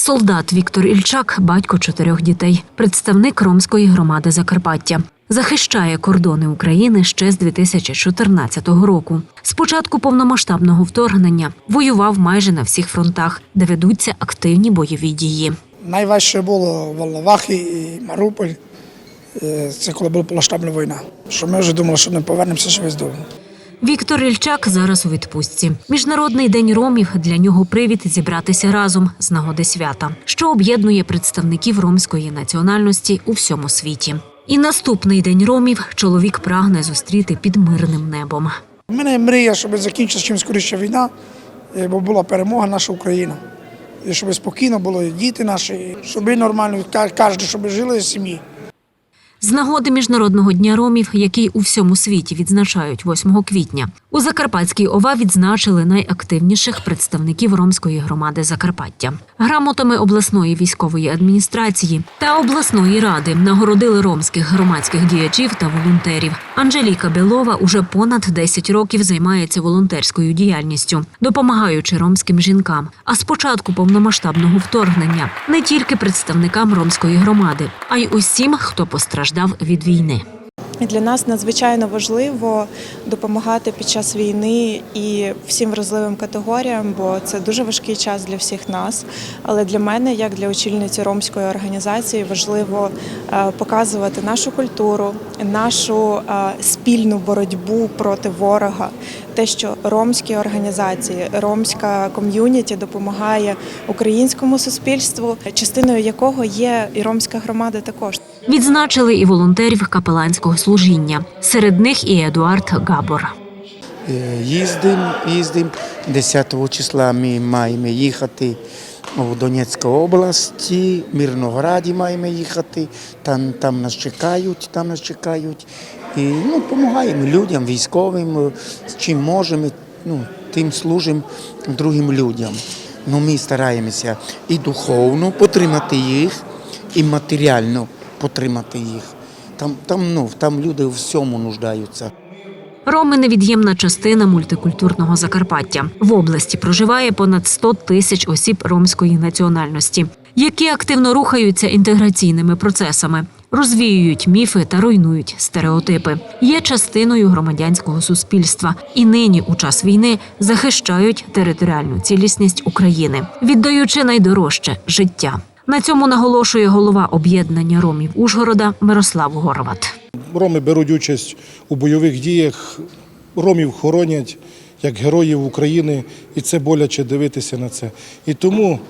Солдат Віктор Ільчак, батько чотирьох дітей, представник ромської громади Закарпаття. Захищає кордони України ще з 2014 року. З початку повномасштабного вторгнення воював майже на всіх фронтах, де ведуться активні бойові дії. Найважче було Волновахи і Маріуполь. Е, Це коли була повноштабна війна. Що ми вже думали, що не повернемося живі здорові. Віктор Ільчак зараз у відпустці. Міжнародний день ромів для нього привід зібратися разом з нагоди свята, що об'єднує представників ромської національності у всьому світі. І наступний день ромів чоловік прагне зустріти під мирним небом. У мене мрія, щоб закінчилася чим скоріше війна, е, бо була перемога наша Україна. І щоб спокійно було і діти наші, щоб нормально, кожен, щоб жили в сім'ї. З нагоди міжнародного дня ромів, який у всьому світі відзначають 8 квітня, у Закарпатській ОВА відзначили найактивніших представників ромської громади Закарпаття. Грамотами обласної військової адміністрації та обласної ради нагородили ромських громадських діячів та волонтерів. Анжеліка Білова уже понад 10 років займається волонтерською діяльністю, допомагаючи ромським жінкам. А з початку повномасштабного вторгнення не тільки представникам ромської громади, а й усім, хто постраждав від війни. Для нас надзвичайно важливо допомагати під час війни і всім вразливим категоріям, бо це дуже важкий час для всіх нас. Але для мене, як для очільниці ромської організації, важливо е, показувати нашу культуру, нашу е, спільну боротьбу проти ворога. Те, що ромські організації, ромська ком'юніті допомагає українському суспільству, частиною якого є і ромська громада також. Відзначили і волонтерів капеланського служіння. Серед них і Едуард Габор. Е, Їздим, їздим. 10 числа ми маємо їхати у Донецьку області, в Мирнограді маємо їхати, там, там нас чекають, там нас чекають. І ну, допомагаємо людям, військовим, е, чим можемо, ну, тим служимо другим людям. Ну, ми стараємося і духовно потримати їх, і матеріально потримати їх. Там, там, ну, там люди у всьому нуждаються. Роми невід'ємна частина мультикультурного Закарпаття. В області проживає понад 100 тисяч осіб ромської національності, які активно рухаються інтеграційними процесами, розвіюють міфи та руйнують стереотипи. Є частиною громадянського суспільства і нині, у час війни, захищають територіальну цілісність України, віддаючи найдорожче життя. На цьому наголошує голова об'єднання ромів Ужгорода Мирослав Горват. Роми беруть участь у бойових діях, ромів хоронять як героїв України, і це боляче дивитися на це. І тому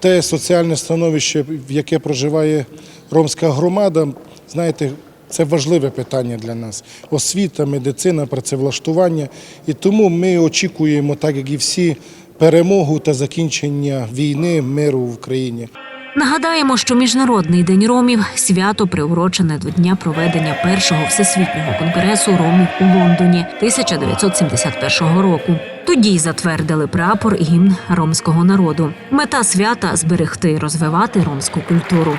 те соціальне становище, в яке проживає ромська громада, знаєте, це важливе питання для нас. Освіта, медицина, працевлаштування. І тому ми очікуємо, так як і всі, перемогу та закінчення війни, миру в Україні. Нагадаємо, що Міжнародний день ромів свято приурочене до дня проведення першого всесвітнього конгресу ромів у Лондоні 1971 року. Тоді затвердили прапор і гімн ромського народу. Мета свята зберегти і розвивати ромську культуру.